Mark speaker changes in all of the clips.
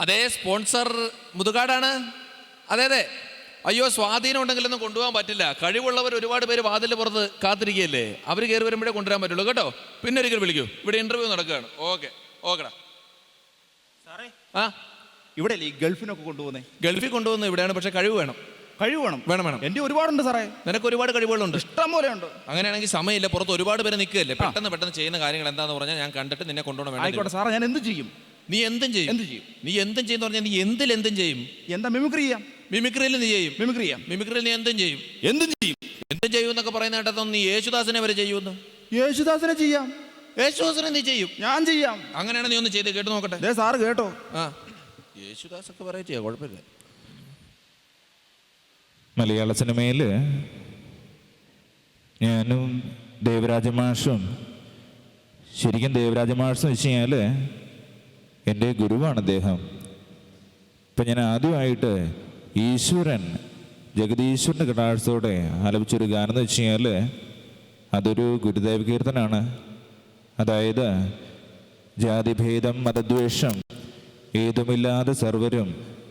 Speaker 1: അതെ സ്പോൺസർ മുതുകാടാണ്. അതെ അതെ. അയ്യോ സ്വാധീനം ഉണ്ടെങ്കിലൊന്നും കൊണ്ടുപോകാൻ പറ്റില്ല. കഴിവുള്ളവർ ഒരുപാട് പേര് വാതിലിന് പുറത്ത് കാത്തിരിക്കുകയല്ലേ? അവർ കയറി വരുമ്പോഴേ കൊണ്ടുവരാൻ പറ്റുള്ളൂ. കേട്ടോ? പിന്നെ ഒരിക്കൽ വിളിക്കൂ. ഇവിടെ ഇന്റർവ്യൂ നടക്കുകയാണ്. ഓക്കെ. ഓക്കെടാ. ആ?
Speaker 2: ഇവിടെ ഈ ഗൾഫിനൊക്കെ കൊണ്ടുപോകുന്നേ?
Speaker 1: ഗൾഫിൽ കൊണ്ടുവന്ന് ഇവിടെയാണ്. പക്ഷെ കഴിവ് വേണം.
Speaker 2: കഴിവ് വേണം?
Speaker 1: വേണം വേണം.
Speaker 2: എന്റെ ഒരുപാടുണ്ട് സാറേ.
Speaker 1: നിനക്ക് ഒരുപാട് കഴിവുകളുണ്ട്.
Speaker 2: ഇഷ്ടം പോലെ ഉണ്ട്.
Speaker 1: അങ്ങനെയാണെങ്കിൽ സമയമില്ല. പുറത്ത് ഒരുപാട് പേര് നിൽക്കുകയല്ലേ? പെട്ടെന്ന് പെട്ടെന്ന് ചെയ്യുന്ന കാര്യങ്ങൾ എന്താണെന്ന് പറഞ്ഞാൽ ഞാൻ കണ്ടിട്ട് നിന്നെ കൊണ്ടുപോകണം
Speaker 2: ആയിക്കോട്ടെ സാറേ. ഞാൻ എന്ത് ചെയ്യും?
Speaker 1: നീ എന്തും ചെയ്യും.
Speaker 2: എന്ത് ചെയ്യും?
Speaker 1: നീ എന്തും ചെയ്യുന്ന പറഞ്ഞാൽ നീ എന്തിൽ എന്തും ചെയ്യും?
Speaker 2: എന്താ മിമിക്രി ചെയ്യാം?
Speaker 1: മിമിക്രിയിൽ നീ ചെയ്യും.
Speaker 2: മിമിക്രി ചെയ്യാം.
Speaker 1: മിമിക്രിയിൽ നീ എന്തും ചെയ്യും.
Speaker 2: എന്തും ചെയ്യും.
Speaker 1: എന്തും ചെയ്യും എന്നൊക്കെ പറയുന്ന കേട്ടതൊന്നും നീ യേശുദാസിനെ വരെ ചെയ്യുമെന്ന്
Speaker 2: യേശുദാസിനെ ചെയ്യാം.
Speaker 1: യേശുദാസിനെ നീ ചെയ്യും.
Speaker 2: ഞാൻ ചെയ്യാം.
Speaker 1: അങ്ങനെയാണ് നീ ഒന്ന് ചെയ്ത്. കേട്ട് നോക്കട്ടെ.
Speaker 2: ദേ സാറ് കേട്ടോ.
Speaker 1: ആ. യേശുദാസ് ഒക്കെ ചെയ്യാം കുഴപ്പമില്ല.
Speaker 3: മലയാള സിനിമയിൽ ഞാനും ദേവരാജ മാഷും ശരിക്കും ദേവരാജ മാഷെന്ന് എന്ന് വെച്ച് കഴിഞ്ഞാൽ എന്റെ ഗുരുവാണ് അദ്ദേഹം. ഇപ്പം ഞാൻ ആദ്യമായിട്ട് ഈശ്വരൻ ജഗദീശ്വരന്റെ കടാഴ്ചയോടെ ആലപിച്ചൊരു ഗാനം എന്ന് വെച്ച് കഴിഞ്ഞാൽ അതൊരു ഗുരുദേവ കീർത്തനാണ്. അതായത് ജാതിഭേദം മതദ്വേഷം ഏതുമില്ലാതെ സർവരും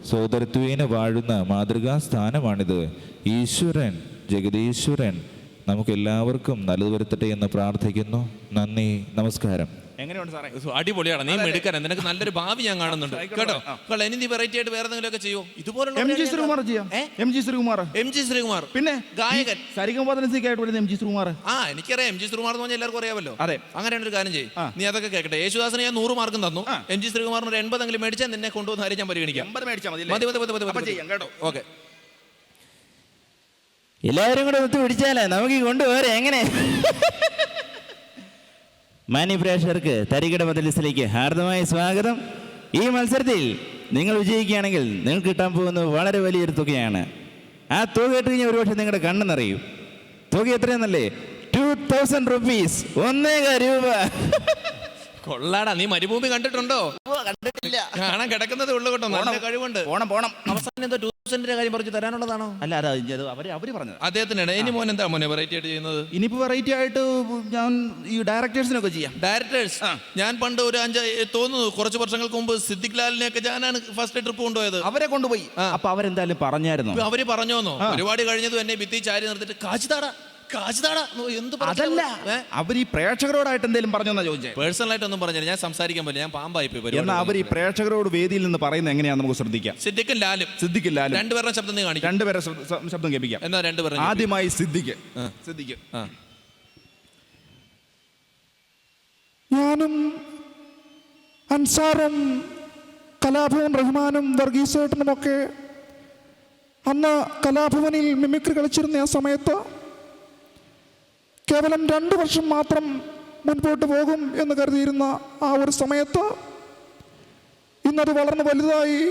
Speaker 3: സോദരത്വേന വാഴുന്ന മാതൃകാ സ്ഥാനമാണിത് ഈശ്വരൻ ജഗദീശ്വരൻ നമുക്കെല്ലാവർക്കും നല്ലത് വരുത്തട്ടെ എന്ന് പ്രാർത്ഥിക്കുന്നു. നന്ദി നമസ്കാരം.
Speaker 2: എങ്ങനെയുണ്ട് സാറേ?
Speaker 1: അടിപൊളിയാണ്. നീ മെടുക്കാൻ നിനക്ക് നല്ലൊരു ഭാവി ഞാൻ കാണുന്നുണ്ട്. കേട്ടോ? കേട്ടോ ഇനി നീ വെറൈറ്റി ആയിട്ട് വേറെ എന്തെങ്കിലും ഒക്കെ ചെയ്യോ? ഇതുപോലുള്ള
Speaker 2: എം ജി ശ്രീകുമാർ ചെയ്യാം? M G Sreekumar.
Speaker 1: M G Sreekumar.
Speaker 2: പിന്നെ
Speaker 1: ഗായകൻ.
Speaker 2: സരിഗമപദനസിക്കായിട്ട് വരുന്ന എം ജി ശ്രീകുമാർ.
Speaker 1: ആ എനിക്കറിയാം. എം ജി ശ്രീകുമാർ എന്ന് പറഞ്ഞാൽ എല്ലാവർക്കും അറിയാമല്ലോ.
Speaker 2: അതെ.
Speaker 1: അങ്ങനെയാണ് ഒരു കാര്യം ചെയ്യും. നീ അതൊക്കെ കേൾക്കട്ടെ യേശുദാസിന് ഞാൻ നൂറ് മാർക്കും തന്നു. എം ജി ശ്രീകുമാറിന് ഒരു എൺപതെങ്കിലും മേടിച്ചാൽ നിന്നെ കൊണ്ടുവന്ന കാര്യം ഞാൻ പരിഗണിക്കാം.
Speaker 2: എൺപത് മേടിച്ചാൽ മതി
Speaker 1: മതി മതി മതി മതി
Speaker 2: ചെയ്യാം കേട്ടോ.
Speaker 1: ഓക്കെ.
Speaker 4: എല്ലാവരും കൂടെ ഒത്തു പിടിച്ചാലേ നമുക്ക് ഈ കൊണ്ടുപോരെ. എങ്ങനെ? മാന്യ പ്രേക്ഷകർക്ക് തരികിട മദലിസിലേക്ക് ഹാർദമായ സ്വാഗതം. ഈ മത്സരത്തിൽ നിങ്ങൾ വിജയിക്കുകയാണെങ്കിൽ നിങ്ങൾക്ക് കിട്ടാൻ പോകുന്നത് വളരെ വലിയൊരു തുകയാണ്. ആ തുക കേട്ട് കഴിഞ്ഞാൽ ഒരുപക്ഷെ നിങ്ങളുടെ കണ്ണെന്നറിയും. നിറയും തുക എത്രയാണെന്നല്ലേ ടു തൗസൻഡ് റുപ്പീസ് ഒന്നേക രൂപ.
Speaker 1: കൊള്ളാടാ നീ മരുഭൂമി കണ്ടിട്ടുണ്ടോ?
Speaker 4: കണ്ടിട്ടില്ല.
Speaker 1: കാണാൻ കിടക്കുന്നതേ ഉള്ളു കേട്ടോ നല്ല കഴിവുണ്ട്.
Speaker 2: പോണം പോണം.
Speaker 1: അവസാനം എന്തോ ടൂ കാര്യം പറഞ്ഞു തരാനുള്ളതാണോ?
Speaker 2: അല്ല അതാ ഇത് അവർ അവർ പറഞ്ഞത്.
Speaker 1: അദ്ദേഹത്തിനാണ്. ഇനി മോൻ എന്താ മോനെ വെറൈറ്റി ആയിട്ട് ചെയ്യുന്നത്?
Speaker 2: ഇനിയിപ്പോ വെറൈറ്റി ആയിട്ട് ഞാൻ ഈ ഡയറക്ടേഴ്സിനൊക്കെ ചെയ്യാം.
Speaker 1: ഡയറക്ടേഴ്സ് ഞാൻ പണ്ട് ഒരു അഞ്ച് തോന്നുന്നു കുറച്ച് വർഷങ്ങൾക്ക് മുമ്പ് സിദ്ദിഖ് ലാലിനെയൊക്കെ ഞാനാണ് ഫസ്റ്റ് ട്രിപ്പ് കൊണ്ടുപോയത്.
Speaker 2: അവരെ കൊണ്ടുപോയി. അപ്പൊ അവരെന്തായാലും പറഞ്ഞായിരുന്നു?
Speaker 1: അവർ പറഞ്ഞോന്നോ? ഒരുപാട് കഴിഞ്ഞതും എന്നെ ഭിത്തി ചാരി നിർത്തിട്ട് കാച്ചിതാടാ
Speaker 2: അതല്ല അവർ ഈ പ്രേക്ഷകരോടായിട്ട് എന്തെങ്കിലും പറഞ്ഞെന്നാ ചോദിച്ചേ?
Speaker 1: പേഴ്സണൽ ആയിട്ടൊന്നും പറഞ്ഞില്ല. ഞാൻ സംസാരിക്കാൻ പറ്റില്ല. ഞാൻ പാമ്പായി പോയി പരിപാടി
Speaker 2: എന്നാ അവർ ഈ പ്രേക്ഷകരോട് വേദിയിൽ നിന്ന് പറയുന്നത് എങ്ങനെയാന്ന് നമുക്ക് ശ്രദ്ധിക്കാം.
Speaker 1: സിദ്ദിഖും ലാലും.
Speaker 2: സിദ്ദിഖില്ലാലും
Speaker 1: രണ്ടുപേരുടെ ശബ്ദം കാണിക്കും.
Speaker 2: രണ്ടുപേരെ ശബ്ദ- കേൾപ്പിക്കാം.
Speaker 1: എന്നാ രണ്ടുപേരും
Speaker 2: ആദ്യമായി സിദ്ദിഖ്. സിദ്ദിഖ്.
Speaker 5: ഞാനും അൻസാറും കലാഭവൻ റഹ്മാനും വർഗീസേട്ടനുമൊക്കെ അന്ന് കലാഭവനിൽ മിമിക്രി കളിച്ചിരുന്ന ആ സമയത്ത് കേവലം രണ്ട് വർഷം മാത്രം മുൻപോട്ട് പോകും എന്ന് കരുതിയിരുന്ന ആ ഒരു സമയത്ത് ഇന്നത് വളർന്ന് വലുതായി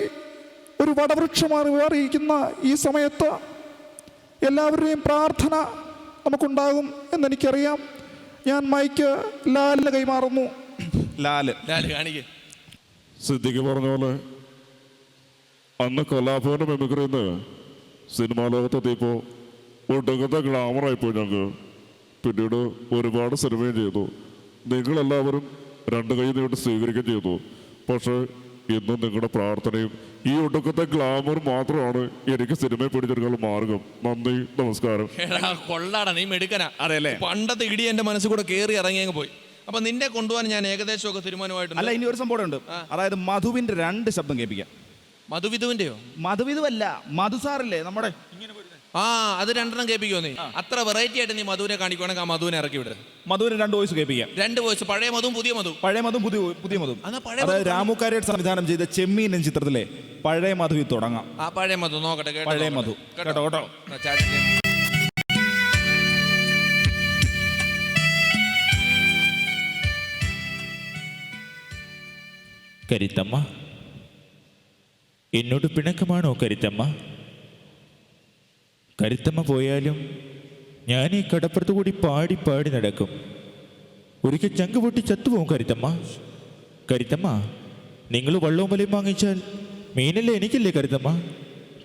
Speaker 5: ഒരു വടവൃക്ഷമായി മാറിയിരിക്കുന്ന ഈ സമയത്ത് എല്ലാവരുടെയും പ്രാർത്ഥന നമുക്കുണ്ടാകും എന്നെനിക്കറിയാം. ഞാൻ മൈക്ക് ലാലിന് കൈമാറുന്നു.
Speaker 2: ലാൽ.
Speaker 1: ലാൽ കാണിക്കേ.
Speaker 6: സിദ്ദിഖ് പറഞ്ഞ പോലെ അന്ന് കലാഭവന്റെ മെമിക്രിന്ന് സിനിമാ ലോകത്തെത്തിയപ്പോൾ ഒടുങ്ങുന്ന ഗ്ലാമറായിപ്പോയി ഞങ്ങൾക്ക് പിന്നീട് ഒരുപാട് സിനിമയും ചെയ്തു. നിങ്ങളെല്ലാവരും രണ്ട് കൈ നീട്ട് സ്വീകരിക്കുകയും ചെയ്തു. പക്ഷേ ഇന്നും നിങ്ങളുടെ പ്രാർത്ഥനയും ഈ ഒടുക്കത്തെ ഗ്ലാമർ മാത്രമാണ് എനിക്ക് സിനിമയെ പിടിച്ചെടുക്കാനുള്ള മാർഗം. നന്ദി നമസ്കാരം.
Speaker 1: കൊള്ളാടാ നീ മെടുക്കനാ.
Speaker 2: അതെയല്ലേ?
Speaker 1: പണ്ടത്തെ ഇടി എന്റെ മനസ്സിൽ കൂടെ കേറി ഇറങ്ങി അങ്ങ് പോയി. അപ്പൊ നിന്നെ കൊണ്ടുപോകാൻ ഞാൻ ഏകദേശം ഒക്കെ
Speaker 2: അല്ല ഇനി ഒരു സംഭവം ഉണ്ട്. അതായത് മധുവിന്റെ രണ്ട് ശബ്ദം കേൾപ്പിക്കാം.
Speaker 1: മധുവിധുവിന്റെയോ?
Speaker 2: മധുവിധുവല്ല മധുസാറില്ലേ നമ്മുടെ നമ്മുടെ
Speaker 1: ആ അത് രണ്ടെണ്ണം കേൾപ്പിക്കോ നീ? അത്ര വെറൈറ്റി ആയിട്ട് നീ മധുവിനെ കാണിക്കുവാണെങ്കിൽ ആ മധുവിനെ ഇറക്കി വിടരുത്.
Speaker 2: മധുവിന് രണ്ട് വോയിസ് കേൾപ്പിക്കാം.
Speaker 1: രണ്ട് വോയിസ് പഴയ മധുവും പുതിയ മധു
Speaker 2: പഴയ മധു പുതിയ പുതിയ മധു
Speaker 1: എന്നാ പഴയ
Speaker 2: രാമു സംവിധാനം ചെയ്ത ചെമ്മീൻ എന്ന ചിത്രത്തിലെ പഴയ മധുവിൽ തുടങ്ങാം.
Speaker 1: ആ പഴയ മധു. നോക്കട്ടെ കേട്ടോ
Speaker 2: പഴയ
Speaker 1: നോക്കട്ടെ.
Speaker 2: മധു. കേട്ടോ, കേട്ടോ.
Speaker 1: ആ.
Speaker 3: കരുത്തമ്മ എന്നോട് പിണക്കമാണോ കരുത്തമ്മ? കരുത്തമ്മ പോയാലും ഞാൻ ഈ കടപ്പുറത്ത് കൂടി പാടി പാടി നടക്കും. ഒരിക്കൽ ചങ്ക് പൊട്ടി ചത്തുപോകും കരുത്തമ്മ. കരുത്തമ്മ നിങ്ങൾ വള്ളവും വലയും വാങ്ങിച്ചാൽ മീനല്ലേ എനിക്കല്ലേ കരുത്തമ്മ?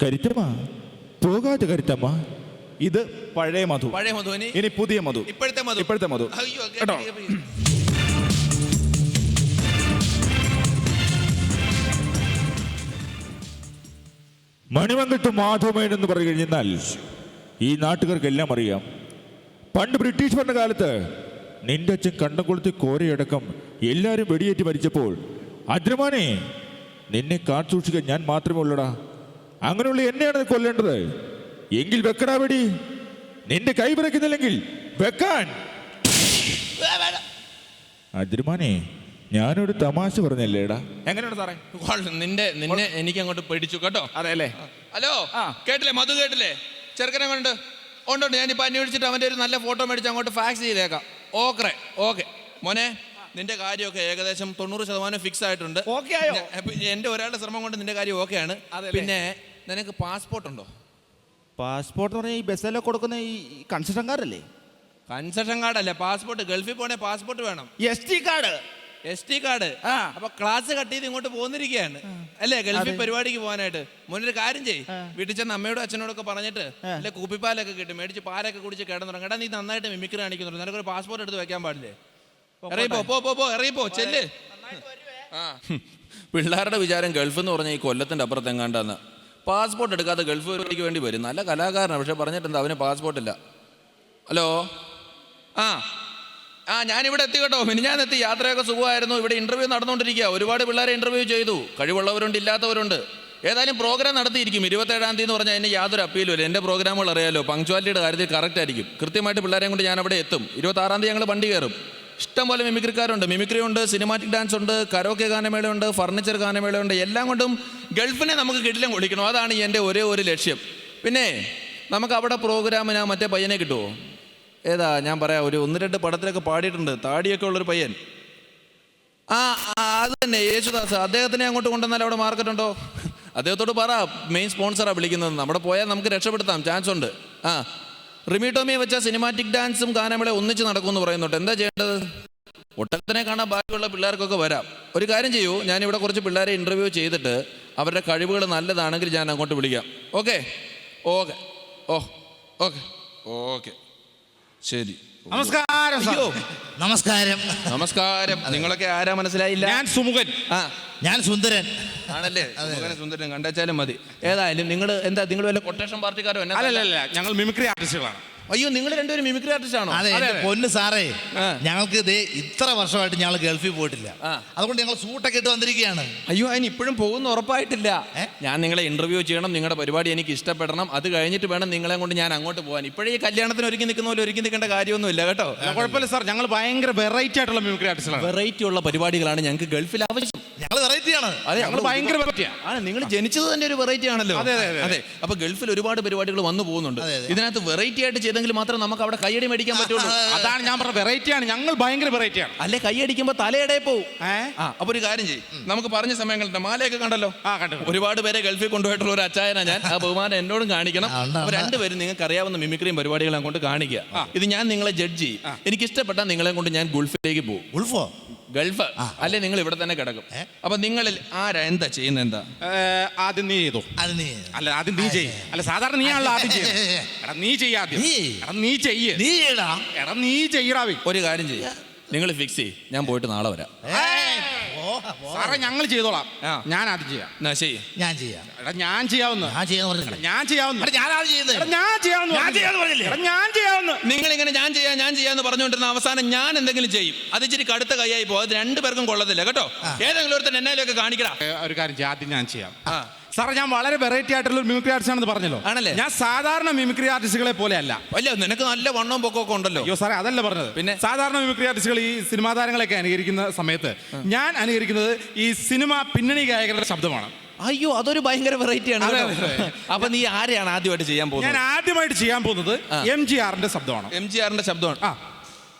Speaker 3: കരുത്തമ്മ പോകാതെ കരുത്തമ്മ.
Speaker 2: ഇത് പഴയ മധു.
Speaker 1: പഴയ മധു
Speaker 2: ഇനി പുതിയ മധു.
Speaker 1: ഇപ്പോഴത്തെ മധു.
Speaker 2: ഇപ്പോഴത്തെ മധു. കേട്ടോ?
Speaker 3: മണിമംഗലത്ത് മാധവമേൻ എന്ന് പറഞ്ഞു കഴിഞ്ഞാൽ ഈ നാട്ടുകാർക്കെല്ലാം അറിയാം. പണ്ട് ബ്രിട്ടീഷ് ഭരണകാലത്ത് നിന്റെ അച്ഛൻ കണ്ടം കൊളുത്തി കോരയടക്കം എല്ലാവരും വെടിയേറ്റ് മരിച്ചപ്പോൾ അദ്രമാനെ നിന്നെ കാത്തുസൂക്ഷിക്കാൻ ഞാൻ മാത്രമേ ഉള്ളടാ. അങ്ങനെയുള്ള എന്നെയാണ് കൊല്ലേണ്ടത്. എങ്കിൽ വെക്കടാ വെടി. നിന്റെ കൈ വിറയ്ക്കുന്നില്ലെങ്കിൽ വെക്കാൻ അദ്രമാനെ ഞാനൊരു തമാശ പറഞ്ഞല്ലേടാ?
Speaker 1: എങ്ങനെയാണ് സാറേ. നിന്റെ നിന്നെ എനിക്ക് അങ്ങോട്ട് പേടിച്ചു കേട്ടോ?
Speaker 2: അതെ അല്ലേ
Speaker 1: ഹലോ കേട്ടില്ലേ? മധു കേട്ടില്ലേ? ചെറുക്കനെ കൊണ്ട്. ഉണ്ട് ഉണ്ട് ഞാനിപ്പോൾ അന്വേഷിച്ചിട്ട് അവന്റെ ഒരു നല്ല ഫോട്ടോ മേടിച്ച് അങ്ങോട്ട് ഫാക്സ് ചെയ്തേക്കാം. Okay okay. മോനെ നിന്റെ കാര്യമൊക്കെ ഏകദേശം തൊണ്ണൂറ് ശതമാനം ഫിക്സ് ആയിട്ടുണ്ട്. എന്റെ ഒരാളുടെ ശ്രമം കൊണ്ട് നിന്റെ കാര്യം ഓക്കെയാണ്? പിന്നെ നിനക്ക് പാസ്പോർട്ട് ഉണ്ടോ?
Speaker 2: പാസ്പോർട്ട് പറഞ്ഞാൽ ഈ ബസ്സിലൊക്കെ കൊടുക്കുന്ന ഈ കൺസെഷൻ കാർഡല്ലേ
Speaker 1: കൺസെഷൻ കാർഡ് അല്ല പാസ്പോർട്ട് ഗൾഫിൽ പോണേ പാസ്പോർട്ട് വേണം.
Speaker 2: S T card
Speaker 1: S T card
Speaker 2: ആ.
Speaker 1: അപ്പൊ ക്ലാസ് കട്ട് ചെയ്ത് ഇങ്ങോട്ട് പോന്നിരിക്കുകയാണ് അല്ലേ? ഗൾഫിൽ പരിപാടിക്ക് പോകാനായിട്ട്. മുന്നൊരു കാര്യം ചെയ്യ്. വീട്ടിൽ ചെന്ന് അമ്മയോടും അച്ഛനോടൊക്കെ പറഞ്ഞിട്ട് അല്ലെ കൂപ്പിപ്പാലൊക്കെ കിട്ടും. മേടിച്ച് പാലൊക്കെ കുടിച്ച് കിടന്നുറങ്ങും. എടാ നീ നന്നായിട്ട് മിമിക്രി കാണിക്കുന്നുണ്ട്. നിനക്കൊരു പാസ്പോർട്ട് എടുത്ത് വെക്കാൻ പാടില്ലേ? ഇറങ്ങിപ്പോ പോ പോ പോ ഇറങ്ങിപ്പോ ചെല്ല്. ആ. പിള്ളേരുടെ വിചാരം ഗൾഫ് എന്ന് പറഞ്ഞാൽ ഈ കൊല്ലത്തിന്റെ അപ്പുറത്ത് എങ്ങാണ്ടാന്ന് പാസ്പോർട്ട് എടുക്കാതെ ഗൾഫ് പരിപാടിക്ക് വേണ്ടി വരും. നല്ല കലാകാരനാണ് പക്ഷെ പറഞ്ഞിട്ടുണ്ട് അവന് പാസ്പോർട്ട് ഇല്ല. ഹലോ ആ. ആ ഞാനിവിടെ എത്തി കേട്ടോ. മിനി ഞാൻ എത്തി യാത്രയൊക്കെ സുഖമായിരുന്നു. ഇവിടെ ഇന്റർവ്യൂ നടന്നുകൊണ്ടിരിക്കുക. ഒരുപാട് പിള്ളേരെ ഇന്റർവ്യൂ ചെയ്തു. കഴിവുള്ളവരുണ്ട് ഇല്ലാത്തവരുണ്ട്. ഏതായാലും പ്രോഗ്രാം നടത്തിയിരിക്കും. ഇരുപത്തേഴാം തീയതി എന്ന് പറഞ്ഞാൽ അതിന് യാതൊരു അപ്പീലും ഇല്ല. എന്റെ പ്രോഗ്രാമുകൾ അറിയാലോ. പങ്ക്ച്വാലിറ്റിയുടെ കാര്യത്തിൽ കറക്റ്റ് ആയിരിക്കും. കൃത്യമായിട്ട് പിള്ളേരെയും കൊണ്ട് ഞാൻ അവിടെ എത്തും. ഇരുപത്താറാം തീയതി ഞങ്ങൾ വണ്ടി കയറും. ഇഷ്ടംപോലെ മിമിക്രിക്കാരുണ്ട് മിമിക്രി ഉണ്ട് സിനിമാറ്റിക് ഡാൻസ് ഉണ്ട് കരോക്കെ ഗാനമേളയുണ്ട് ഫർണിച്ചർ ഗാനമേളയുണ്ട്. എല്ലാം കൊണ്ടും ഗൾഫിനെ നമുക്ക് കിടിലം കൊള്ളിക്കണം അതാണ് എന്റെ ഒരേ ഒരു ലക്ഷ്യം. പിന്നെ നമുക്ക് അവിടെ പ്രോഗ്രാമിന് മറ്റേ പയ്യനെ കിട്ടുമോ ഏതാ ഞാൻ പറയാം ഒരു ഒന്ന് രണ്ട് പടത്തിലൊക്കെ പാടിയിട്ടുണ്ട്. താടിയൊക്കെ ഉള്ളൊരു പയ്യൻ. ആ അത് തന്നെ യേശുദാസ്. അദ്ദേഹത്തിനെ അങ്ങോട്ട് കൊണ്ടുവന്നാൽ അവിടെ മാർക്കറ്റ് ഉണ്ടോ? അദ്ദേഹത്തോട് പറ മെയിൻ സ്പോൺസറാണ് വിളിക്കുന്നത്. നമ്മുടെ പോയാൽ നമുക്ക് രക്ഷപ്പെടുത്താം. ചാൻസ് ഉണ്ട്. ആ. റിമിട്ടോമിയെ വെച്ച സിനിമാറ്റിക് ഡാൻസും ഗാനമേള ഒന്നിച്ച് നടക്കുമെന്ന് പറയുന്നുണ്ട്. എന്താ ചെയ്യേണ്ടത്? ഒട്ടകത്തിനെ കാണാൻ ബാക്കിയുള്ള പിള്ളേർക്കൊക്കെ വരാം. ഒരു കാര്യം ചെയ്യൂ. ഞാനിവിടെ കുറച്ച് പിള്ളേരെ ഇന്റർവ്യൂ ചെയ്തിട്ട് അവരുടെ കഴിവുകൾ നല്ലതാണെങ്കിൽ ഞാൻ അങ്ങോട്ട് വിളിക്കാം. Okay okay oh okay. Okay. ശരി.
Speaker 7: നമസ്കാരം സാർ.
Speaker 1: അയ്യോ.
Speaker 7: നമസ്കാരം.
Speaker 1: നമസ്കാരം. നിങ്ങളൊക്കെ ആരാ മനസ്സിലായില്ല?
Speaker 7: ഞാൻ സുമുഖൻ.
Speaker 1: ആ.
Speaker 7: ഞാൻ സുന്ദരൻ.
Speaker 1: ആണല്ലേ? സുമുഖനെ സുന്ദരൻ കണ്ടേച്ചാലും മതി. ഏതായാലും നിങ്ങൾ എന്താ നിങ്ങൾ വല്ല കൊട്ടേഷൻ പാർട്ടിക്കാരോ?
Speaker 7: അല്ലല്ല ഞങ്ങൾ മിമിക്രി ആർട്ടിസ്റ്റുകളാണ്
Speaker 1: അയ്യോ നിങ്ങൾ രണ്ടുപേരും മിമിക്രി ആർട്ടിസ്റ്റ് ആണോ?
Speaker 7: അതെ എന്റെ പൊന്ന് സാറേ ഞങ്ങൾക്ക് ദേ ഇത്ര വർഷമായിട്ട് ഞങ്ങൾ ഗൾഫിൽ പോയിട്ടില്ല. അതുകൊണ്ട് ഞങ്ങൾ സൂട്ടൊക്കെ ഇട്ട് വന്നിരിക്കുകയാണ്.
Speaker 1: അയ്യോ അതിന് ഇപ്പോഴും പോകുന്ന ഉറപ്പായിട്ടില്ല. ഞാൻ നിങ്ങളെ ഇന്റർവ്യൂ ചെയ്യണം നിങ്ങളുടെ പരിപാടി എനിക്ക് ഇഷ്ടപ്പെടണം. അത് കഴിഞ്ഞിട്ട് വേണം നിങ്ങളെ കൊണ്ട് ഞാൻ അങ്ങോട്ട് പോകാൻ. ഇപ്പോഴേ ഈ കല്യാണത്തിന് ഒരുക്കി നിൽക്കുന്ന പോലെ ഒരുക്കി നിൽക്കേണ്ട കാര്യമൊന്നുമില്ല കേട്ടോ?
Speaker 7: കുഴപ്പമില്ല സാർ ഞങ്ങൾ ഭയങ്കര വെറൈറ്റി ആയിട്ടുള്ള മിമിക്രി ആർട്ടിസ്റ്റുകളാണ്
Speaker 1: വെറൈറ്റി ഉള്ള പരിപാടികളാണ് ഞങ്ങൾക്ക് ഗൾഫിൽ ആവശ്യം.
Speaker 7: ഞങ്ങൾ വെറൈറ്റിയാണ്
Speaker 1: അതെ
Speaker 7: ഞങ്ങൾ ഭയങ്കര
Speaker 1: ആണ്. നിങ്ങൾ ജനിച്ചത് തന്നെ ഒരു വെറൈറ്റി ആണല്ലോ.
Speaker 7: അതെ, അതെ,
Speaker 1: അപ്പൊ ഗൾഫിൽ ഒരുപാട് പരിപാടികൾ വന്നു പോകുന്നുണ്ട്. ഇതിനകത്ത് വെറൈറ്റി ആയിട്ട് ചെയ്തെങ്കിൽ മാത്രം നമുക്ക് അവിടെ കൈയടി മേടിക്കാൻ പറ്റുള്ളൂ.
Speaker 7: അതാണ് ഞാൻ പറഞ്ഞ വെറൈറ്റിയാണ്. ഞങ്ങൾ ഭയങ്കര വെറൈറ്റിയാണ്.
Speaker 1: അല്ലെ കൈയടിക്കുമ്പോ തലയുടെ പോവും? ആ അപ്പൊ ഒരു കാര്യം ചെയ്യും. നമുക്ക് പറഞ്ഞ സമയങ്ങളുണ്ട് മാലയൊക്കെ കണ്ടല്ലോ?
Speaker 7: ആ, കണ്ടു.
Speaker 1: ഒരുപാട് പേരെ ഗൾഫിൽ കൊണ്ടുപോയിട്ടുള്ള ഒരു അച്ചായന ഞാൻ. ആ ബഹുമാനം എന്നോടും കാണിക്കണം. അപ്പൊ രണ്ടുപേരും നിങ്ങൾക്ക് അറിയാവുന്ന മിമിക്രിയും പരിപാടികളും അങ്ങോട്ട് കാണിക്കുക. ഇത് ഞാൻ നിങ്ങളെ ജഡ്ജ് ചെയ്യും. എനിക്ക് ഇഷ്ടപ്പെട്ടാൽ നിങ്ങളെ കൊണ്ട് ഞാൻ ഗൾഫിലേക്ക് പോകും.
Speaker 7: ഉൾഫോ
Speaker 1: ഗൾഫ്. അല്ലെ നിങ്ങൾ ഇവിടെ തന്നെ കിടക്കും? അപ്പൊ നിങ്ങളിൽ ആരാ? എന്താ ചെയ്യുന്നത് എന്താ?
Speaker 7: ആദ്യം നീ ചെയ്തു.
Speaker 8: അത് നീ.
Speaker 7: അല്ല ആദ്യം നീ ചെയ്യ. അല്ല സാധാരണ നീ ആണല്ലോ ആദ്യം ചെയ്യേ. എടാ നീ ചെയ്യാദ്യം? എടാ നീ ചെയ്യ്.
Speaker 8: നീ ചെയ്യടാ.
Speaker 7: എടാ നീ ചെയ്യടാവി
Speaker 1: ഒരു കാര്യം ചെയ്യും. നിങ്ങൾ ഫിക്സ് ചെയ്യും. ഞാൻ പോയിട്ട് നാളെ വരാം.
Speaker 7: സാറേ ഞങ്ങൾ ചെയ്തോളാം.
Speaker 1: ആ.
Speaker 7: ഞാൻ ആദ്യം ചെയ്യാം.
Speaker 1: എന്നാ ശരി.
Speaker 8: ഞാൻ ചെയ്യാം.
Speaker 7: എടാ ഞാൻ ചെയ്യാവുന്ന.
Speaker 8: ഞാൻ ചെയ്യാന്ന് പറഞ്ഞില്ല?
Speaker 7: ഞാൻ ചെയ്യാവുന്ന.
Speaker 8: എടാ, ഞാനാണ് ചെയ്യുന്നത്.
Speaker 7: എടാ, ഞാൻ ചെയ്യാവുന്ന
Speaker 8: ഞാൻ ചെയ്യാന്ന് പറഞ്ഞില്ലേ?
Speaker 7: എടാ, ഞാൻ ചെയ്യാവുന്ന.
Speaker 1: നിങ്ങൾ ഇങ്ങനെ ഞാൻ ചെയ്യാം ഞാൻ ചെയ്യാന്ന് പറഞ്ഞുകൊണ്ടിരുന്ന അവസാനം ഞാൻ എന്തെങ്കിലും ചെയ്യും. അത് ഇച്ചിരി കടുത്ത കൈയായി പോകും. അത് രണ്ടുപേർക്കും കൊള്ളത്തില്ല കേട്ടോ? ഏതെങ്കിലും ഒരുത്തൻ എന്നാലൊക്കെ കാണിക്കടാ.
Speaker 7: ഏ, ഒരു കാര്യം ചെയ്യാം. ആദ്യം ഞാൻ ചെയ്യാം.
Speaker 1: ആ.
Speaker 7: സാറേ ഞാൻ വളരെ വെറൈറ്റി ആയിട്ടുള്ള ഒരു മിമിക്രി ആർട്ടിസ്റ്റ് ആണെന്ന് പറഞ്ഞല്ലോ.
Speaker 1: ആണല്ലേ?
Speaker 7: ഞാൻ സാധാരണ മിമിക്രി ആർട്ടിസ്റ്റുകളെ പോലെ അല്ല
Speaker 1: അല്ല നിനക്ക് നല്ല വണ്ണവും പൊക്കമൊക്കെ ഉണ്ടല്ലോ.
Speaker 7: അയ്യോ സാറേ അതല്ല പറഞ്ഞത്.
Speaker 1: പിന്നെ?
Speaker 7: സാധാരണ മിമിക്രി ആർട്ടിസ്റ്റുകൾ ഈ സിനിമാ താരങ്ങളെയൊക്കെ അനുകരിക്കുന്ന സമയത്ത് ഞാൻ അനുകരിക്കുന്നത് ഈ സിനിമ പിന്നണി ഗായകരുടെ ശബ്ദമാണ്.
Speaker 1: അയ്യോ അതൊരു ഭയങ്കര വെറൈറ്റി ആണ്. അപ്പൊ നീ ആരെയാണ് ആദ്യമായിട്ട് ചെയ്യാൻ പോകുന്നത്?
Speaker 7: ഞാൻ ആദ്യമായിട്ട് ചെയ്യാൻ പോകുന്നത്. എം ജി ആറിന്റെ ശബ്ദമാണ്.
Speaker 1: എം ജി ആറിന്റെ ശബ്ദമാണ്.
Speaker 7: ആ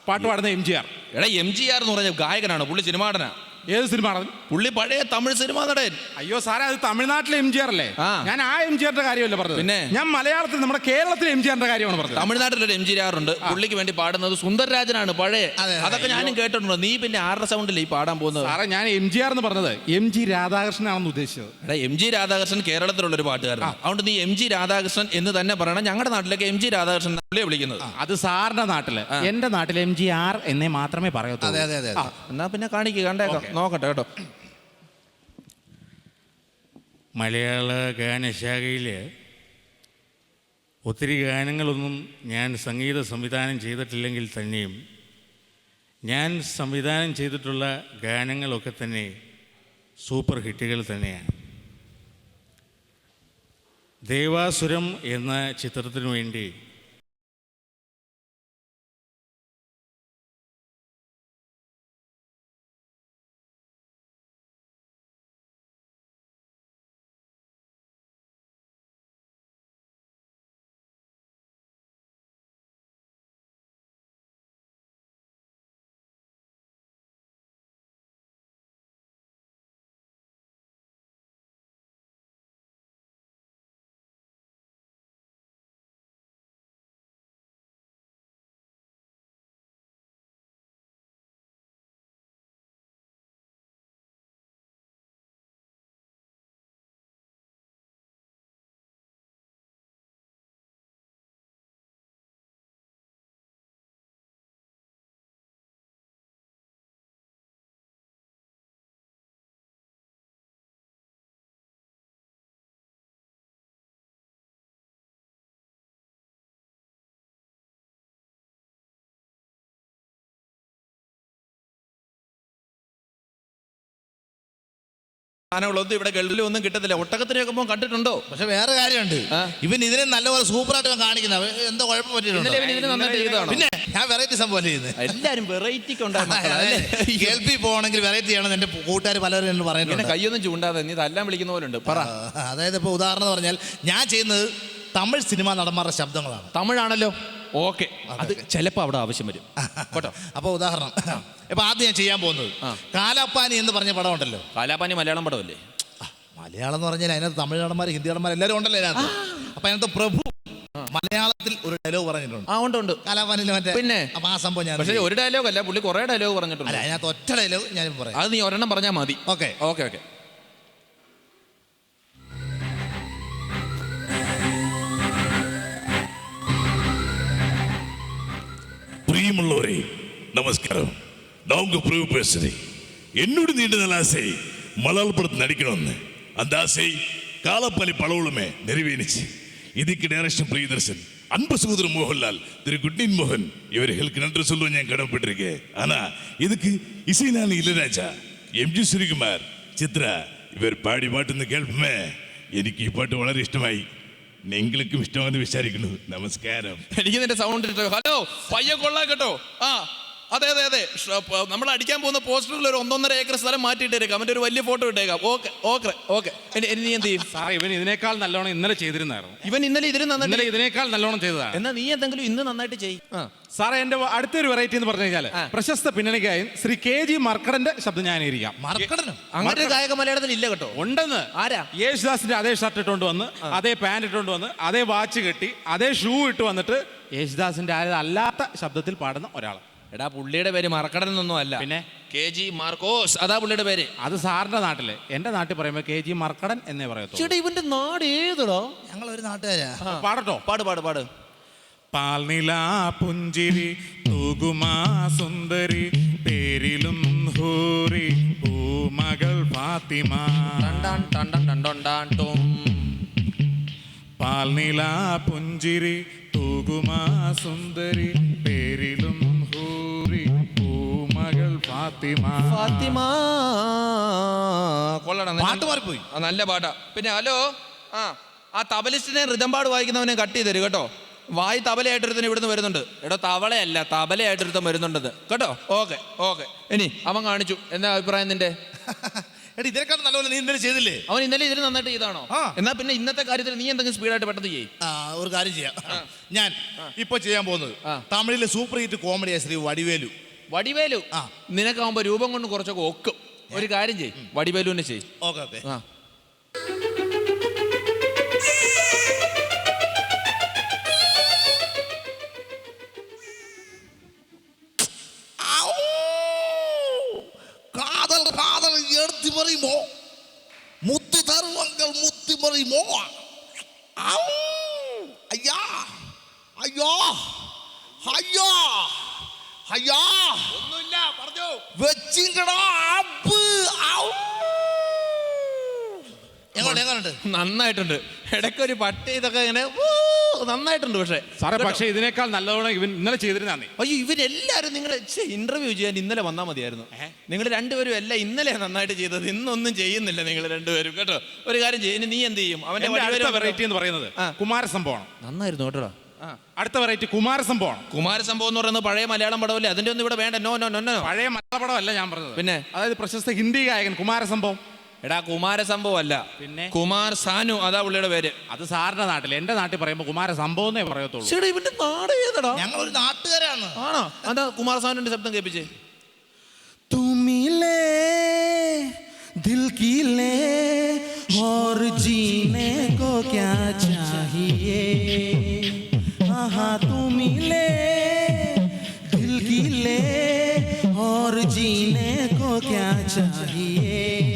Speaker 7: പാട്ട് പാടുന്ന എം ജി ആർ
Speaker 1: എടാ എം ജി ആർ എന്ന് പറഞ്ഞ ഗായകനാണ്? പുള്ളി സിനിമാടനാ
Speaker 7: ഏത് സിനിമ
Speaker 1: പുള്ളി പഴയ തമിഴ് സിനിമ നടൻ
Speaker 7: അയ്യോ സാറേ അത് തമിഴ്നാട്ടിലെ എം ജി ആർ അല്ലേ
Speaker 1: ആ.
Speaker 7: ഞാൻ ആ എം ജി ആറിന്റെ കാര്യമല്ല പറഞ്ഞത്
Speaker 1: പിന്നെ?
Speaker 7: ഞാൻ മലയാളത്തിൽ നമ്മുടെ കേരളത്തിലെ എം ജി ആറിന്റെ കാര്യമാണ് പറഞ്ഞത്
Speaker 1: തമിഴ്നാട്ടിലൊരു എം ജി ആറുണ്ട് ഉണ്ട് പുള്ളിക്ക് വേണ്ടി പാടുന്നത് സുന്ദരരാജനാണ് പഴയ
Speaker 8: അതെ, അതെ.
Speaker 1: അതൊക്കെ ഞാനും കേട്ടിട്ടുണ്ട് നീ പിന്നെ ആരുടെ സൗണ്ടിൽ ഈ പാടാൻ പോകുന്നത്
Speaker 7: സാറേ ഞാൻ എം ജി ആർ എന്ന് പറഞ്ഞത് എം ജി രാധാകൃഷ്ണനാണെന്ന് ഉദ്ദേശിച്ചത്
Speaker 1: എടാ എം ജി രാധാകൃഷ്ണൻ കേരളത്തിലുള്ള ഒരു പാട്ടുകാരനാണ് അതുകൊണ്ട് നീ എം ജി രാധാകൃഷ്ണൻ എന്ന് തന്നെ പറയണം ഞങ്ങളുടെ നാട്ടിലൊക്കെ എം ജി രാധാകൃഷ്ണൻ എന്നാ പുള്ളിയെ വിളിക്കുന്നത്
Speaker 7: അത് സാറിന്റെ നാട്ടിൽ എന്റെ നാട്ടിൽ എം ജി ആർ എന്നേ മാത്രമേ
Speaker 8: അതെ
Speaker 7: പറയത്തുള്ളൂ
Speaker 8: അതെ അതെ
Speaker 1: എന്നാ പിന്നെ കാണിക്കുക കണ്ടേക്കാം നോക്കട്ടെ കേട്ടോ.
Speaker 8: മലയാള ഗാനശാഖയിൽ ഒത്തിരി ഗാനങ്ങളൊന്നും ഞാൻ സംഗീത സംവിധാനം ചെയ്തിട്ടില്ലെങ്കിൽ തന്നെയും ഞാൻ സംവിധാനം ചെയ്തിട്ടുള്ള ഗാനങ്ങളൊക്കെ തന്നെ സൂപ്പർ ഹിറ്റുകൾ തന്നെയാണ്. ദേവാസുരം എന്ന ചിത്രത്തിനു വേണ്ടി
Speaker 1: സാധനങ്ങളൊന്നും ഇവിടെ ഗൾഫിലും ഒന്നും കിട്ടത്തില്ല. ഒട്ടകത്തിനൊക്കെ പോകുമ്പോൾ കണ്ടിട്ടുണ്ടോ?
Speaker 9: പക്ഷെ വേറെ കാര്യമുണ്ട്. ഇവൻ ഇതിനെ നല്ലപോലെ സൂപ്പറായിട്ട് കാണിക്കുന്ന. എന്തോ കുഴപ്പം
Speaker 1: പറ്റിയിട്ടുണ്ട്?
Speaker 9: പിന്നെ ഞാൻ വെറൈറ്റി സംഭവം ചെയ്യുന്നത്
Speaker 1: എല്ലാരും വെറൈറ്റിക്ക്
Speaker 9: കേൾപ്പി പോകണമെങ്കിൽ വെറൈറ്റി ആണ് എന്റെ കൂട്ടുകാർ പലരും എന്നോട്
Speaker 1: പറയുന്നത്
Speaker 9: പറഞ്ഞിട്ടുണ്ട്
Speaker 1: കൈയൊന്നും ചൂണ്ടാതെ നീ തല്ലാൻ വിളിക്കുന്ന പോലെ ഉണ്ട്. പറ.
Speaker 9: അതായത് ഇപ്പോൾ ഉദാഹരണം പറഞ്ഞാൽ ഞാൻ ചെയ്യുന്നത് തമിഴ് സിനിമ നടന്മാരുടെ ശബ്ദങ്ങളാണ്.
Speaker 1: തമിഴാണല്ലോ. ഓക്കെ. അത് ചിലപ്പോൾ അവിടെ ആവശ്യം വരും. കേട്ടോ.
Speaker 9: അപ്പോൾ ഉദാഹരണം. ഇപ്പൊ ആദ്യം ഞാൻ ചെയ്യാൻ പോകുന്നത്. കാലാപ്പാനി എന്ന് പറഞ്ഞ പടം ഉണ്ടല്ലോ
Speaker 1: കാലാപ്പാനി മലയാളം പടമല്ലേ?
Speaker 9: മലയാളം എന്ന് പറഞ്ഞാൽ അതിനകത്ത് തമിഴ് നടന്മാർ ഹിന്ദി നടന്മാർ എല്ലാവരും ഉണ്ടല്ലോ അതിനകത്ത്. അപ്പൊ അതിനകത്ത് പ്രഭു മലയാളത്തിൽ ഒരു ഡയലോഗ് പറഞ്ഞിട്ടുണ്ട്.
Speaker 1: ആ ഉണ്ട് ഉണ്ട്.
Speaker 9: മറ്റേ
Speaker 1: പിന്നെ?
Speaker 9: അപ്പൊ ആ സംഭവം ഞാൻ
Speaker 1: പക്ഷേ ഒരു ഡയലോഗ് അല്ല പുള്ളി കുറെ ഡയലോഗ് പറഞ്ഞിട്ടുണ്ട്.
Speaker 9: അതിനകത്ത് ഒറ്റ ഡയലോഗ് ഞാൻ പറയാം.
Speaker 1: അത് നീ ഒരെണ്ണം പറഞ്ഞാൽ മതി.
Speaker 9: ഓക്കെ.
Speaker 1: Okay okay.
Speaker 10: பிரியமுள்ளவரே நமஸ்காரம் நான் உங்க பிரபு பேசுறேன் என்னோட நீண்ட நாள் ஆசை மலையாள படத்தில் நடிக்கணும்னு அந்த ஆசை காலப்பலி பலவுளுமே நிறைவேறிச்சு இதுக்கு டைரக்ஷன் பிரியதர்சன் அன்பு சகோதரர் மோகன்லால் திரு குட்னின் மோகன் இவர்களுக்கு நன்றி சொல்லுவேன் ഞാൻ கடமைப்பட்டிருக்கேன் ஆனா இதுக்கு இசைஞானி இளையராஜா എം ജി ശ്രീകുമാർ ചിത്ര ഇവർ പാടി പാട്ടുന്ന കേൾപ്പമേ എനിക്ക് ഈ പാട്ട് വളരെ ഇഷ്ടമായി നിങ്ങൾക്കും ഇഷ്ടമാണെന്ന് വിചാരിക്കുന്നു. നമസ്കാരം.
Speaker 1: എനിക്ക് നിന്റെ സൗണ്ട് ഹലോ പയ്യ കൊള്ളാം കേട്ടോ. ആ അതെ അതെ അതെ. നമ്മൾ അടിക്കാൻ പോകുന്ന പോസ്റ്ററിൽ ഒരു ഒന്നൊന്നര ഏക്കർ സ്ഥലം മാറ്റിയിട്ടേക്കാം. അവന്റെ ഒരു വലിയ ഫോട്ടോ ഇട്ടേക്കാം. Okay okay okay. ഇനി നീ എന്ത് ചെയ്യും?
Speaker 7: സാറേ ഇവൻ ഇതിനേക്കാൾ നല്ലോണം ഇന്നലെ ചെയ്തിരുന്നായിരുന്നു.
Speaker 1: ഇവൻ ഇന്നലെ ഇതിന്
Speaker 7: ഇന്നലെ
Speaker 1: നന്നായിട്ട്
Speaker 7: ഇതിനേക്കാൾ നല്ലോണം ചെയ്തതാണ്.
Speaker 1: എന്നാൽ നീ എന്തെങ്കിലും ഇന്ന് നന്നായിട്ട് ചെയ്യും ആ
Speaker 7: സാറേ എന്റെ അടുത്തൊരു വെറൈറ്റി എന്ന് പറഞ്ഞു കഴിഞ്ഞാൽ പ്രശസ്ത പിന്നണിക്കായും ശ്രീ കെ ജി മർക്കടന്റെ ശബ്ദം ഞാൻ ഇരിക്കാം
Speaker 1: അങ്ങനെ ഒരു ഗായക മലയാളത്തിൽ ഇല്ല കേട്ടോ.
Speaker 7: ഉണ്ടെന്ന്.
Speaker 1: ആരാ?
Speaker 7: യേശുദാസിന്റെ അതേ ഷർട്ട് ഇട്ടുകൊണ്ട് വന്ന് അതേ പാന്റ് ഇട്ടുകൊണ്ട് വന്ന് അതേ വാച്ച് കെട്ടി അതേ ഷൂ ഇട്ട് വന്നിട്ട് യേശുദാസിന്റെ അല്ലാത്ത ശബ്ദത്തിൽ പാടുന്ന ഒരാൾ
Speaker 1: എടാ പുള്ളിയുടെ പേര് മറക്കടൻ എന്നൊന്നും അല്ല.
Speaker 7: പിന്നെ?
Speaker 1: K G Markose. അതാ പുള്ളിയുടെ പേര്.
Speaker 7: അത് സാറിന്റെ നാട്ടിൽ. എന്റെ നാട്ടിൽ പറയുമ്പോ കെ ജി മർക്കടൻ എന്നേ പറയത്തുള്ളൂ.
Speaker 1: ചേട്ടാ ഇവന്റെ നാട് ഏതടോ?
Speaker 9: ഞങ്ങൾ ഒരു നാട്ടുകാരാ
Speaker 7: പാടട്ടോ.
Speaker 1: പാട് പാട് പാട്.
Speaker 7: പാൽനിലാ പുഞ്ചിരി തൂകുമാ സുന്ദരി പേരിലും ഹൂറി പൂമകൾ ഫാത്തിമ.
Speaker 1: ടണ്ടാൻ ടണ്ടൻ ടണ്ടോണ്ടാൻ ടോം.
Speaker 7: പാൽനില പുഞ്ചിരി തൂകുമാ സുന്ദരി പേരിലും ഫാത്തിമ.
Speaker 1: ഫാത്തിമ. കൊള്ളണം
Speaker 9: പാട്ട് മാറിപ്പോയി.
Speaker 1: ആ, നല്ല പാട്ടാ. പിന്നെ ഹലോ ആ ആ തബലിസ്റ്റിനെ റിതമ്പാട് വായിക്കുന്നവനെ കട്ട് ചെയ്ത് തരും കേട്ടോ. വായി തബലയായിട്ടൊരുത്തൻ ഇവിടുന്ന് വരുന്നുണ്ട്. എടോ തവളയല്ല തബലയായിട്ടൊരുത്തൻ വരുന്നുണ്ടത്. കേട്ടോ? Okay okay. ഇനി അവൻ കാണിച്ചു. എന്താ അഭിപ്രായം നിന്റെ?
Speaker 9: എടി ഇതിനേക്കാൾ നല്ലപോലെ നീ ഇന്നലെ ചെയ്തില്ലേ?
Speaker 1: അവൻ ഇന്നലെ ഇതിന് നന്നായിട്ട് ചെയ്താണോ?
Speaker 9: ആ.
Speaker 1: എന്നാ പിന്നെ ഇന്നത്തെ കാര്യത്തിൽ നീ എന്തെങ്കിലും സ്പീഡായിട്ട് പെട്ടെന്ന് ചെയ്യ്.
Speaker 9: ആ ഒരു കാര്യം ചെയ്യാം. ഞാൻ ഇപ്പൊ ചെയ്യാൻ പോകുന്നത്
Speaker 1: ആ.
Speaker 9: തമിഴിലെ സൂപ്പർ ഹിറ്റ് കോമഡിയായ ശ്രീ വടിവേലു.
Speaker 1: വടിവേലു. നിനക്കാവുമ്പോ രൂപം കൊണ്ട് കുറച്ചൊക്കെ ഒക്കും. ഒരു കാര്യം ചെയ്യും. വടിവേലുവിനെ ചെയ്യും.
Speaker 9: Okay okay.
Speaker 1: ആ.
Speaker 9: വെച്ചിങ്കടാ ഇടയ്ക്ക്
Speaker 1: നന്നായിട്ടുണ്ട്. ഇടയ്ക്കൊരു പട്ടി ഇതൊക്കെ ഇങ്ങനെ നന്നായിട്ടുണ്ട് പക്ഷേ.
Speaker 7: സാറേ പക്ഷേ ഇതിനേക്കാൾ നല്ലവണ്ണം ഇവൻ ഇന്നലെ ചെയ്തിരുന്നേ
Speaker 1: അയ്യോ ഇവരെല്ലാരും നിങ്ങൾ ഇന്റർവ്യൂ ചെയ്യാൻ ഇന്നലെ വന്നാൽ മതിയായിരുന്നു. നിങ്ങൾ രണ്ടുപേരും എല്ലാം ഇന്നലെ നന്നായിട്ട് ചെയ്തത് ഇന്നൊന്നും ചെയ്യുന്നില്ല നിങ്ങൾ രണ്ടുപേരും കേട്ടോ? ഒരു കാര്യം ചെയ്യും ഇനി നീ എന്ത് ചെയ്യും? അവന്റെ
Speaker 7: അടുത്ത വെറൈറ്റി എന്ന് പറയുന്നത്. കുമാരസംഭവമാണ്
Speaker 1: നന്നായിരുന്നു കേട്ടോ.
Speaker 7: അടുത്ത വെറൈറ്റി കുമാരസംഭവം
Speaker 1: കുമാരസംഭവം എന്ന് പറയുന്നത് പഴയ മലയാളം പടമല്ലേ? അതിന്റെ ഒന്നും ഇവിടെ വേണ്ട. നോ നോ നോ നോ
Speaker 7: പഴയ മലയാളപടമല്ല ഞാൻ പറഞ്ഞത്.
Speaker 1: പിന്നെ?
Speaker 7: അതായത് പ്രശസ്ത ഹിന്ദി ഗായകൻ കുമാരസംഭവം.
Speaker 1: എടാ കുമാരസംഭവം അല്ല
Speaker 7: പിന്നെ?
Speaker 1: കുമാർ സാനു അതാ പുള്ളിയുടെ പേര്
Speaker 7: അത് സാറിന്റെ നാട്ടിൽ എന്റെ നാട്ടിൽ പറയുമ്പോൾ കുമാരസംഭവം എന്നേ പറയത്തുള്ളൂ
Speaker 1: ചേട്ടാ ഇവന്റെ നാട് ഏതടാ
Speaker 9: ഞങ്ങളൊരു നാട്ടുകാരാണ്
Speaker 1: ആണോ അതാ കുമാർ സാനുവിന്റെ ശബ്ദം കേൾപ്പിച്ചേ
Speaker 5: तुम ले दिल की ले और जीने को क्या चाहिए हाँ तुम ले दिल की ले और जीने को क्या चाहिए ना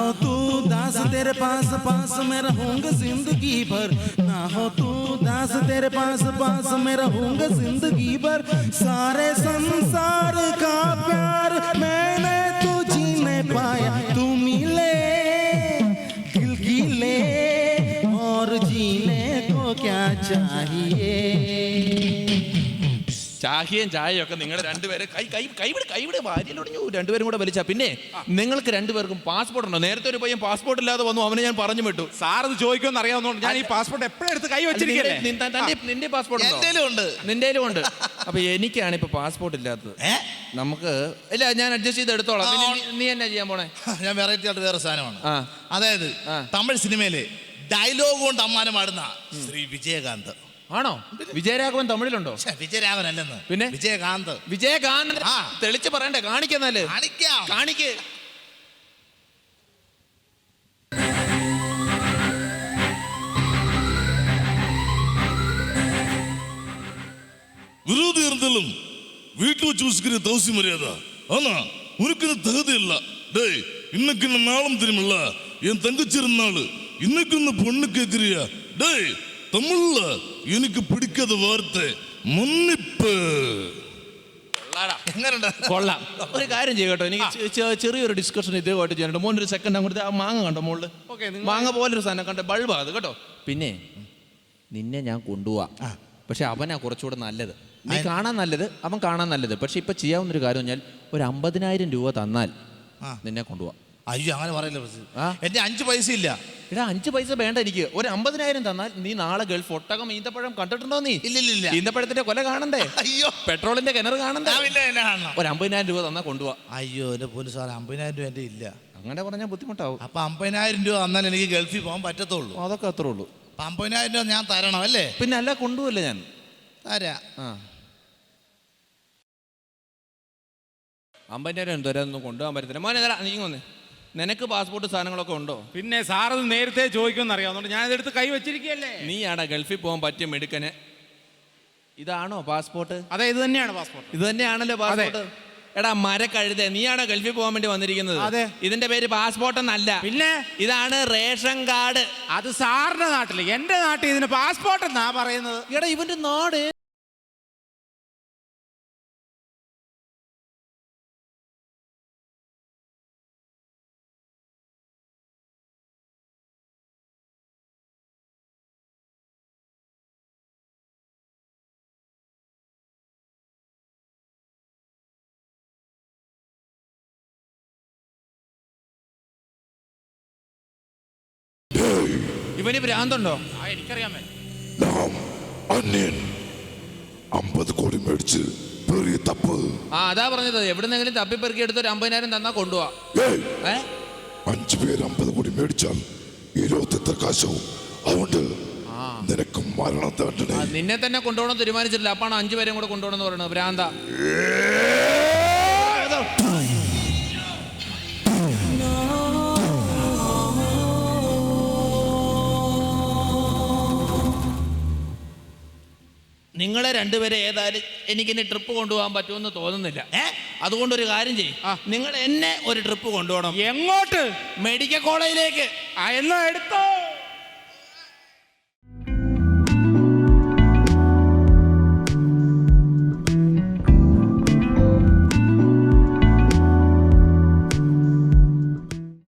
Speaker 5: हो तू दास, तेरे पास पास में रहूँगा ज़िंदगी भर। ना हो तू दास, तेरे पास पास में रहूँगा ज़िंदगी भर। सारे संसार का प्यार मैंने तो जीने पाया। तू मिले, दिल की ले, और जीने को क्या चाहिए?
Speaker 1: ചാഹിയും ചായയും ഒക്കെ നിങ്ങൾ രണ്ടുപേരെ കൈ കൈ കൈവിട് കൈവിട്. ഭാര്യയിലൊടിഞ്ഞു രണ്ടുപേരും കൂടെ വലിച്ച. പിന്നെ നിങ്ങൾക്ക് രണ്ടുപേർക്കും പാസ്പോർട്ട് ഉണ്ടോ? നേരത്തെ ഒരു പയ്യൻ പാസ്പോർട്ട് ഇല്ലാതെ വന്നു അവനെ ഞാൻ പറഞ്ഞു വിട്ടു.
Speaker 7: സാർ ഇത് ചോദിക്കുമെന്ന് അറിയാവുന്നതുകൊണ്ട് ഞാൻ ഈ പാസ്പോർട്ട് എപ്പോഴും എടുത്ത് കൈ
Speaker 1: വെച്ചിരിക്കുന്നത്
Speaker 7: വെച്ചിരിക്കല്ലേ
Speaker 1: നിന്റെ- നിന്റെ- നിന്റെ പാസ്പോർട്ട് ഉണ്ടോ?
Speaker 9: എന്തേലും ഉണ്ട്.
Speaker 1: നിന്റെയിലും ഉണ്ട്. അപ്പൊ എനിക്കാണ് ഇപ്പൊ പാസ്പോർട്ട് ഇല്ലാത്തത്. നമുക്ക് ഇല്ല ഞാൻ അഡ്ജസ്റ്റ് ചെയ്ത് എടുത്തോളാം. നീ- എന്നെ എന്നാ ചെയ്യാൻ പോണേ?
Speaker 9: ഞാൻ വെറൈറ്റി ആയിട്ട് വേറെ സാധനമാണ്. അതായത് തമിഴ് സിനിമയിലെ ഡയലോഗ് കൊണ്ട് അമ്മാനം പാടുന്ന ശ്രീ വിജയകാന്ത്.
Speaker 1: ആണോ വിജയരാഘവൻ തമിഴിലുണ്ടോ
Speaker 9: ഛെ, വിജയരാഘവനല്ലെന്ന്
Speaker 1: പിന്നെ?
Speaker 9: വിജയകാന്ത്
Speaker 1: വിജയകാന്ത്
Speaker 9: ആ.
Speaker 1: തെളിച്ച് പറയണ്ടേ കാണിക്കുന്നാല്
Speaker 9: കാണിക്കാം
Speaker 1: കാണിക്ക്
Speaker 10: விரோதம் இருந்தாலும் வீட்டில் வச்சு வச்சுக்கிற தவசி மரியாதை ஆனா உனக்கு இந்த தகுதி இல்ல டேய் இன்னைக்கு இந்த நாளும் தெரியுமில்ல என் தங்கச்சி இருந்தாள் இன்னைக்கு இந்த பொண்ணு கேட்கிறியா டேய் தமிழ்ல எனக்கு பிடிக்காத வார்த்தை மன்னிப்பு
Speaker 9: എങ്ങനെയുണ്ട്
Speaker 1: കൊള്ളാം ഒരു കാര്യം ചെയ്യട്ടോ എനിക്ക് ചെ- ചെ- ചെറിയൊരു ഡിസ്കഷൻ ഇതേമായിട്ട് ചെയ്യാനുണ്ട് മോനൊരു സെക്കൻഡ് അങ്ങോട്ട് ആ മാങ്ങ കണ്ടോ മോളില് മാങ്ങ പോലൊരു സാധനം കണ്ട ബൾബാ അത് കേട്ടോ പിന്നെ നിന്നെ ഞാൻ കൊണ്ടുപോവാം പക്ഷെ അവനാ കുറച്ചുകൂടെ നല്ലത് നീ കാണാൻ നല്ലത് അവൻ കാണാൻ നല്ലത് പക്ഷെ ഇപ്പൊ ചെയ്യാവുന്നൊരു കാര്യം പറഞ്ഞാൽ ഒരു അമ്പതിനായിരം രൂപ തന്നാൽ
Speaker 9: ആ.
Speaker 1: നിന്നെ കൊണ്ടുപോവാം
Speaker 9: അയ്യോ അങ്ങനെ പറയില്ല
Speaker 1: ആ.
Speaker 9: എന്റെ അഞ്ച് പൈസ ഇല്ല.
Speaker 1: എടാ അഞ്ച് പൈസ വേണ്ട എനിക്ക്. ഒരു അമ്പതിനായിരം തന്നാൽ നീ നാളെ ഗൾഫ് ഒട്ടകം ഈന്തപ്പഴം കണ്ടിട്ടുണ്ടോ നീ?
Speaker 9: ഇല്ല ഇല്ല ഇല്ല.
Speaker 1: ഈന്തപ്പഴത്തിന്റെ കൊല കാണണ്ടേ?
Speaker 9: അയ്യോ.
Speaker 1: പെട്രോളിന്റെ കിണർ കാണണ്ടേ?
Speaker 9: ഞാൻ പിന്നെ എന്നെ കാണണം.
Speaker 1: ഒരു അമ്പതിനായിരം രൂപ തന്നാൽ കൊണ്ടുപോവാ.
Speaker 9: അയ്യോ എന്റെ പോലും സാർ അമ്പതിനായിരം രൂപ എന്റെ ഇല്ല.
Speaker 1: അങ്ങനെ പറഞ്ഞാൽ ബുദ്ധിമുട്ടാവും.
Speaker 9: അപ്പൊ അമ്പതിനായിരം രൂപ തന്നാൽ എനിക്ക് ഗൾഫിൽ പോകാൻ പറ്റത്തുള്ളൂ.
Speaker 1: അതൊക്കെ അത്രേ ഉള്ളൂ
Speaker 9: അപ്പൊ അമ്പതിനായിരം രൂപ ഞാൻ തരണം അല്ലേ?
Speaker 1: പിന്നെ അല്ല കൊണ്ടുപോയില്ല ഞാൻ.
Speaker 9: തരാ.
Speaker 1: ആ. അമ്പതിനായിരം ഒന്നും കൊണ്ടുപോകാൻ പറ്റത്തില്ല. മോനെ തരാ നീ വന്ന്. നിനക്ക് പാസ്പോർട്ട് സാധനങ്ങളൊക്കെ ഉണ്ടോ?
Speaker 7: പിന്നെ സാർ അത് നേരത്തെ ചോദിക്കുമെന്ന് അറിയാവുന്നതുകൊണ്ട് ഞാൻ ഇതെടുത്ത് കൈ വെച്ചിരിക്കുകയല്ലേ?
Speaker 1: നീയാടാ ഗൾഫിൽ പോകാൻ പറ്റിയ എടുക്കന് ഇതാണോ പാസ്പോർട്ട്
Speaker 7: അതെ ഇത് തന്നെയാണ് പാസ്പോർട്ട്
Speaker 1: ഇത് തന്നെയാണല്ലോ പാസ്പോർട്ട് എടാ മരക്കഴുത നീയാണോ ഗൾഫിൽ പോകാൻ വേണ്ടി വന്നിരിക്കുന്നത്?
Speaker 7: അതെ.
Speaker 1: ഇതിന്റെ പേര് പാസ്പോർട്ട് എന്നല്ല.
Speaker 7: പിന്നെ?
Speaker 1: ഇതാണ് റേഷൻ കാർഡ്.
Speaker 7: അത് സാറിന്റെ നാട്ടിൽ എന്റെ നാട്ടിൽ ഇതിന് പാസ്പോർട്ട് എന്നാ പറയുന്നത്?
Speaker 1: എടാ ഇവന്റെ നാട് ഇവന് ഭ്രാന്തുണ്ടോ?
Speaker 7: ആ എനിക്കറിയാൻ മേൽ
Speaker 6: നാം അന്യൻ അമ്പത് കോടി മേടിച്ച് പെറിയ തപ്പ്.
Speaker 1: ആ അതാ പറഞ്ഞത്. എവിടുന്നെങ്കിലും തപ്പിപ്പെറുക്കി എടുത്ത് ഒരു അമ്പതിനായിരം തന്നാ കൊണ്ടുപോവാ.
Speaker 6: ഏയ്!
Speaker 1: ഏ?
Speaker 6: അഞ്ചു പേര് അമ്പത് കോടി മേടിച്ചാൽ ഇരുപത്തി എത്ര കാശവും. അതുകൊണ്ട് നിനക്കും മരണത്തെ
Speaker 1: ആ, നിന്നെ തന്നെ കൊണ്ടുപോകണം തീരുമാനിച്ചിട്ടില്ല. അപ്പാണ് അഞ്ചു പേരെയും കൂടെ കൊണ്ടുപോകണം എന്ന് പറയുന്നത്. ഭ്രാന്ത. നിങ്ങളെ രണ്ടുപേരെ ഏതായാലും എനിക്കിനി ട്രിപ്പ് കൊണ്ടുപോകാൻ പറ്റുമെന്ന് തോന്നുന്നില്ല.
Speaker 9: ഏ?
Speaker 1: അതുകൊണ്ടൊരു കാര്യം ചെയ്യും. നിങ്ങൾ എന്നെ ഒരു ട്രിപ്പ് കൊണ്ടുപോകണം.
Speaker 7: എങ്ങോട്ട്?
Speaker 1: മെഡിക്കൽ കോളേജിലേക്ക്.
Speaker 7: ആ എന്നാ എടുത്തോ.